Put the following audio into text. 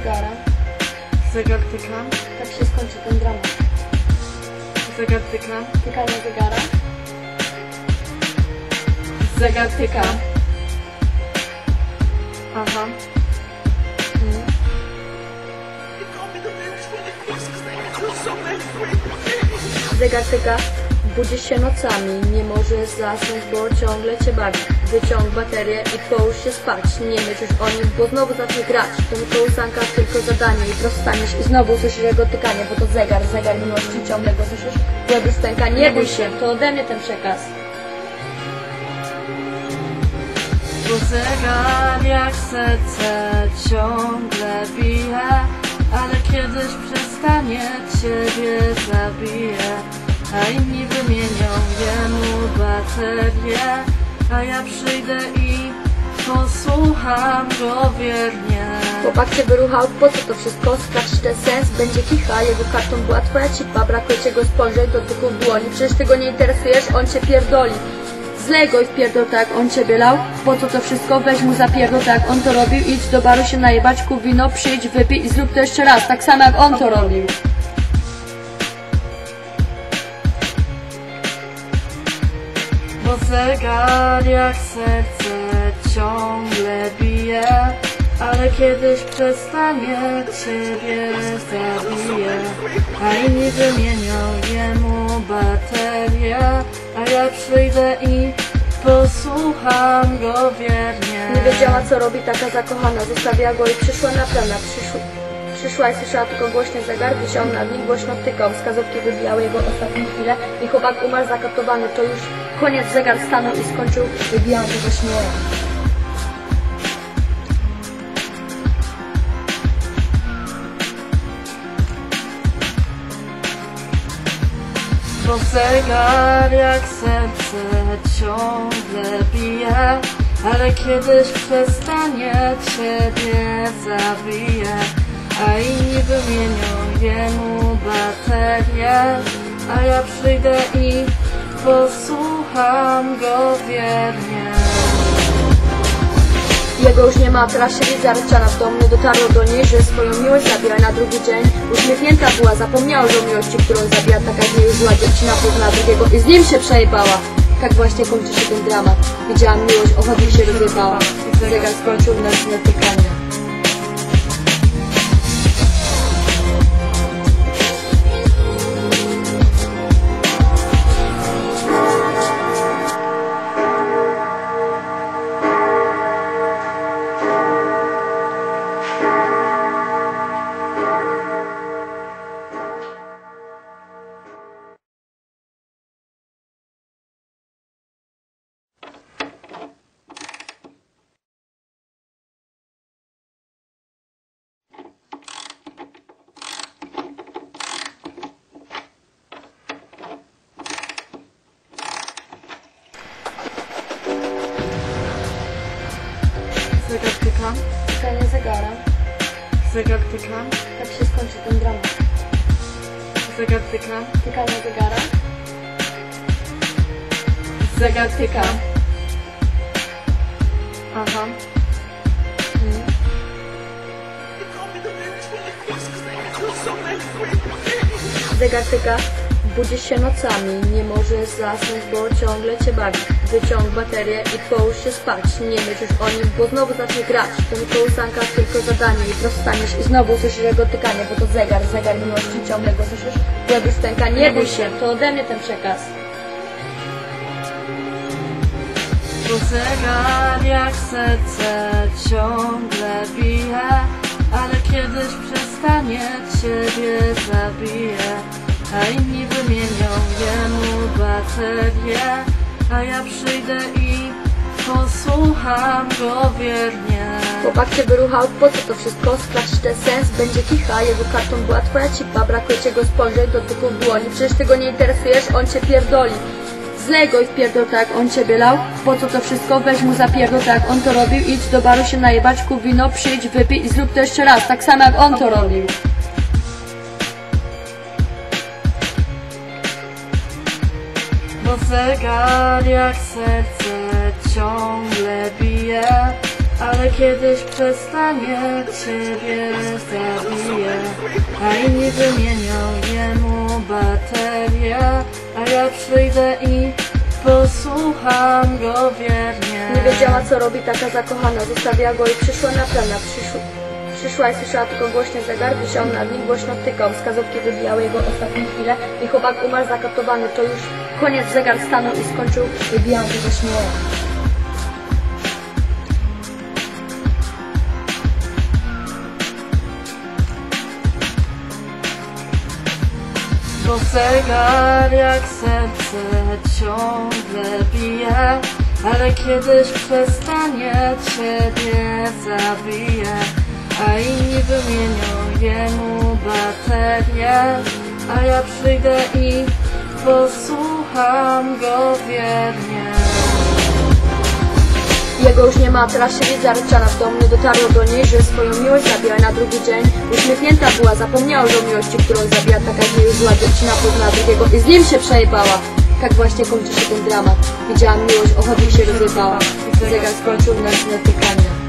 zegara. Zegar tyka. Tak się skończy ten dramat. Zegar tyka. Tykanie zegara. Zegar tyka. Aha. Mm. Zegar tyka. Budzisz się nocami, nie możesz zasnąć, bo ciągle cię bawi. Wyciąg baterię i połóż się spać. Nie myśl już o nim, bo znowu zacznie grać. Nie kołysanka, tylko zadanie i prostaniesz i znowu słyszysz jego tykanie, bo to zegar, zegar miłości ciągle go słyszysz. Łeby stęka, nie bój się, to ode mnie ten przekaz. Bo zegar jak serce ciągle bije Ale kiedyś przestanie ciebie zabije A inni wymienią jemu baterię A ja przyjdę i posłucham go wiernie Chłopak cię wyruchał, po co to wszystko? Sprawdź ten sens, będzie kicha Jego kartą była twoja cipa, brakuje cię go spojrzeć dotyku dłoni. Przecież ty go nie interesujesz, on cię pierdoli. Zlej go i wpierdol tak on ciebie lał Po co to wszystko? Weź mu zapierdol tak jak on to robił. Idź do baru się najebać, kup wino, przyjdź, wypij i zrób to jeszcze raz. Tak samo jak on to robił Bo zegar jak serce ciągle bije Ale kiedyś przestanie ciebie zabije. A inni wymienią jemu baterię A ja przyjdę i posłucham go wiernie. Nie wiedziała co robi taka zakochana. Zostawiła go i przyszła na plana Przyszła, przyszła i słyszała tylko głośny zegar Wisiał nad nim, głośno tykał Wskazówki wybijały jego ostatnie chwile I chłopak umarł zakatowany To już koniec zegar stanął i skończył Wybijając jego śmierć Bo zegar jak serce ciągle bije Ale kiedyś przestanie ciebie zabije A inni wymienią jemu baterię A ja przyjdę i posłucham go wiernie. Jego już nie ma, teraz siedzi zaryczana w domu dotarło do niej, że swoją miłość zabiera. Na drugi dzień Uśmiechnięta była, zapomniała o miłości, którą zabija. Taka z niej zła dziewczyna pozna drugiego i z nim się przejebała. Tak właśnie kończy się ten dramat. Widziałam miłość, ochotnik się rozjebała. Zegar skończył nocne tykanie Zegar tyka, Tykanie zegara zegar Tak się skończy ten dramat zegar tyka, Tykanie zegara zegar. Aha. mm. Zegar tyka, budzisz się nocami, nie możesz zasnąć, bo ciągle cię bawi. Wyciąg baterię i połóż się spać. Nie myśl już o nim, bo znowu zacznie grać. To nie kołysanka, tylko zadanie i prostaniesz i znowu słyszysz jego tykanie, bo to zegar, zegar miłości ciągle go słyszysz. Łeby stęka, nie bój się, to ode mnie ten przekaz. Bo zegar jak serce ciągle bije Ale kiedyś przestanie ciebie zabije A inni wymienią jemu baterię A ja przyjdę i posłucham go wiernie Chłopak cię wyruchał, po co to wszystko? Sprawdź ten sens, będzie kicha Jego kartą była twoja cipa, brakuje cię go spojrzeć dotyku dłoni. Przecież ty go nie interesujesz, on cię pierdoli. Zlej go i wpierdol tak on ciebie lał Po co to wszystko? Weź mu zapierdol tak on to robił. Idź do baru się najebać, kup wino, przyjdź, wypij i zrób to jeszcze raz. Tak samo jak on to robił Bo zegar jak serce ciągle bije ale kiedyś przestanie ciebie zabije A inni wymienią jemu baterię A ja przyjdę i posłucham go wiernie Nie wiedziała co robi taka zakochana, zostawiła go i przyszła na plana. Przyszła, przyszła i słyszała tylko głośny zegar, wisiał nad nim, głośno tykał. Wskazówki wybijały jego ostatnie chwile i chłopak umarł zakatowany. To już koniec, zegar stanął i skończył, wybijał się ze śmiechu. Bo zegar jak serce ciągle bije Ale kiedyś przestanie ciebie zabije A inni wymienią jemu baterię A ja przyjdę i posłucham go wiernie Jego już nie ma, teraz się widza ryczana w domu. Dotarło do niej, że swoją miłość zabija na drugi dzień. Uśmiechnięta była, zapomniała o miłości, którą zabija taka niej już zła dziewczyna poznała drugiego i z nim się przejebała. Tak właśnie kończy się ten dramat. Widziałam miłość, ochotnik się rozjebała. Zegar skończył nas natykanie.